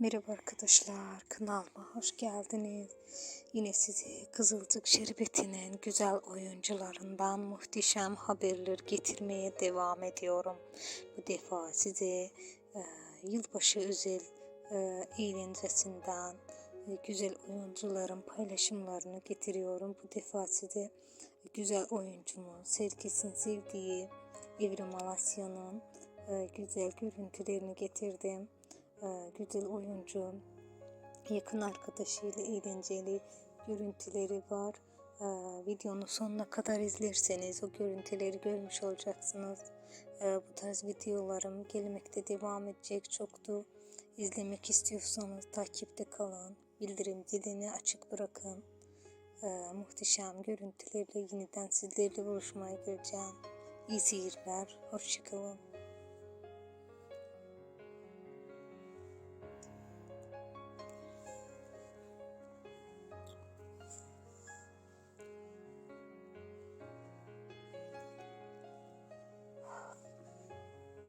Merhaba arkadaşlar, kanalıma hoş geldiniz. Yine size Kızılcık Şerbeti'nin güzel oyuncularından muhteşem haberler getirmeye devam ediyorum. Bu defa size e, yılbaşı özel e, eğlencesinden e, güzel oyuncuların paylaşımlarını getiriyorum. Bu defa size güzel oyuncumun, herkesin sevdiği Evrim Alasya'nın e, güzel görüntülerini getirdim güzel oyuncu, yakın arkadaşıyla eğlenceli görüntüleri var. E, videonun sonuna kadar izlerseniz o görüntüleri görmüş olacaksınız. E, bu tarz videolarım gelmekte devam edecek çoktu. İzlemek istiyorsanız takipte kalın. Bildirim zilini açık bırakın. Muhteşem görüntülerle yeniden sizlerle buluşmaya geleceğim. İyi seyirler. Hoşçakalın.